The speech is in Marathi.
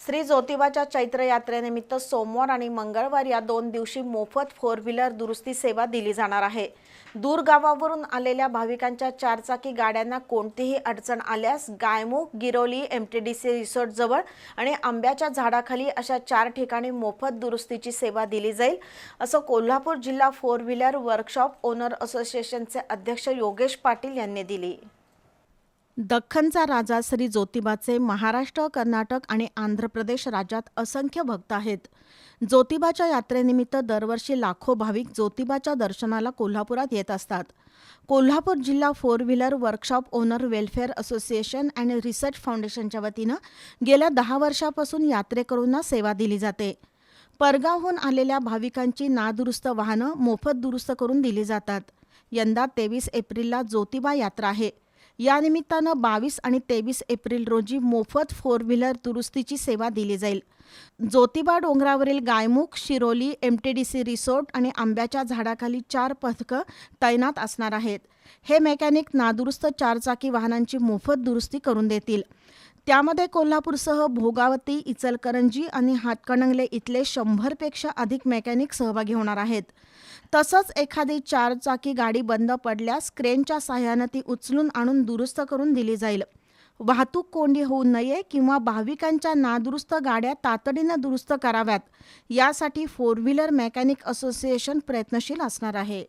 श्री ज्योतिबाच्या चैत्र यात्रेनिमित्त सोमवार आणि मंगळवार या दोन दिवशी मोफत फोर व्हीलर दुरुस्ती सेवा दिली जाणार आहे. दूर गावावरून आलेल्या भाविकांच्या चारचाकी गाड्यांना कोणतीही अडचण आल्यास Gaymukh Giroli M T D C रिसॉर्टजवळ आणि आंब्याच्या झाडाखाली अशा चार ठिकाणी मोफत दुरुस्तीची सेवा दिली जाईल असं कोल्हापूर जिल्हा फोर व्हीलर वर्कशॉप ओनर असोसिएशनचे अध्यक्ष योगेश पाटील यांनी दिली. दख्खनचा राजा श्री ज्योतिबाचे महाराष्ट्र कर्नाटक आणि आंध्र प्रदेश राज्यात असंख्य भक्त आहेत. ज्योतिबाच्या यात्रेनिमित्त दरवर्षी लाखो भाविक ज्योतिबाच्या दर्शनाला कोल्हापुरात येत असतात. कोल्हापूर जिल्हा four wheeler workshop owner welfare association and research फाउंडेशनच्या वतीनं गेल्या दहा वर्षापासून यात्रेकरूंना सेवा दिली जाते. परगावहून आलेल्या भाविकांची नादुरुस्त वाहनं मोफत दुरुस्त करून दिली जातात. यंदा तेवीस एप्रिलला ज्योतिबा यात्रा आहे. यानिमित्तानं बावीस आणि तेवीस एप्रिल रोजी मोफत फोर व्हीलर दुरुस्तीची सेवा दिली जाईल. ज्योतिबा डोंगरावरील Gaymukh Shiroli M T D C resort आणि आंब्याच्या झाडाखाली चार पथकं तैनात असणार आहेत. हे मेकॅनिक नादुरुस्त चारचाकी वाहनांची मोफत दुरुस्ती करून देतील. त्यामध्ये कोल्हापूरसह भोगावती इचलकरंजी आणि हातकणंगले इथले शंभरपेक्षा अधिक मेकॅनिक सहभागी होणार आहेत. तसंच एखादी चारचाकी गाडी बंद पडल्यास क्रेनच्या सहाय्यानं ती उचलून आणून दुरुस्त करून दिली जाईल. वाहतूक कोंडी होऊ नये किंवा भाविकांच्या नादुरुस्त गाड्या तातडीनं दुरुस्त कराव्यात. यासाठी फोर व्हीलर मेकॅनिक असोसिएशन प्रयत्नशील असणार आहे.